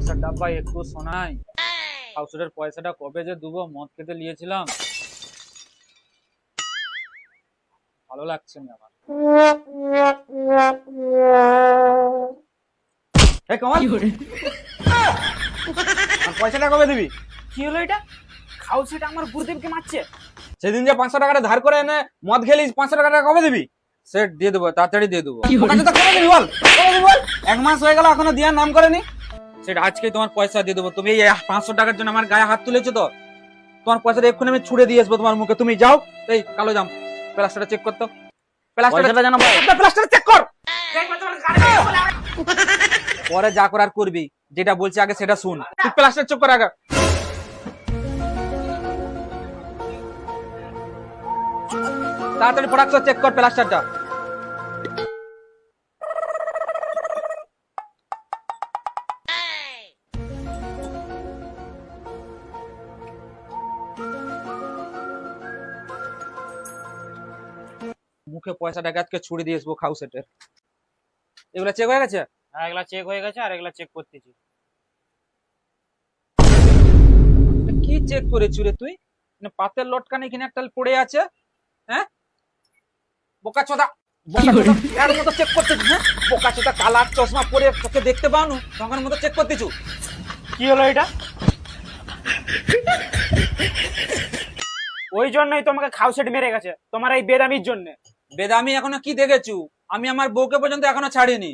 দশের ডাব্বা একটু শোনাই। হাউসের পয়সাটা কবে যে দেবো মদ খেতে নিয়েছিলাম। ভালো লাগছে না আমার। এই কমাল আর পয়সাটা কবে দিবি? কি হলো এটা? খাও সেটা আমার গুরুদেবকে মারছে। সেদিন যে পাঁচশো টাকাটা ধার করে এনে মদ খেলিস পাঁচশো টাকাটা কবে দিবি? সেট দিয়ে দেবো তাড়াতাড়ি দিয়ে দেবো। কবে দিবি বল? কবে দিবি বল? এক মাস হয়ে গেল এখনও দেওয়ার নাম করেনি। সেট আজকেই তোমার পয়সা দিয়ে দেবো। তুমি এই পাঁচশো টাকার জন্য আমার গায়ে হাত তুলেছো তো? তোমার পয়সাটা এক্ষুনি আমি ছুড়ে দিয়ে আসব তোমার মুখে। তুমি যাও এই কালো জাম প্লাস্টারটা চেক করতো। যেন পাই। প্লাস্টার চেক কর! পরে যা করার করবি যেটা বলছি আগে সেটা শুন। তুই প্লাস্টার চেক কর আগে। তাড়াতাড়ি প্রোডাক্ট চেক কর প্লাস্টারটা। মুখে পয়সাটাকে আজকে ছুড়ে দিয়ে আসব খাউ সেটের এগুলো চেক হয়ে গেছে? হ্যাঁ এগুলা চেক হয়ে গেছে আর এগুলা চেক করতেছি। কি চেক করেছি রে তুই? পাতের লটকানে এখানে একটা পড়ে আছে হ্যাঁ? বোকা চোদা এর মতো চেক করতেছিস হ্যাঁ? বোকা চোদা কালার চশমা পরে তোকে দেখতে পাওনি তখন মতো চেক করতেছু? কি হলো এটা? ওই জন্যই তোমাকে খাও সেট মেরে গেছে তোমার এই বেদামির জন্য। বেদামি এখনও কি দেখেছু? আমি আমার বউকে পর্যন্ত এখনও ছাড়িনি।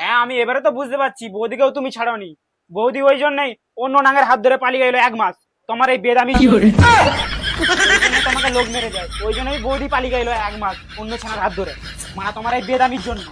হ্যাঁ আমি এবারে তো বুঝতে পারছি বৌদিকেও তুমি ছাড়নি। বৌদি ওই জন্যই অন্য নাঙের হাত ধরে পালিয়ে গেল এক মাস। তোমার এই বেদামি কি করে? তোমাকে লোক মেরে যায় ওই জন্যই বৌদি পালিয়ে গেল এক মাস অন্য ছানার হাত ধরে। মানে তোমার এই বেদামির জন্য।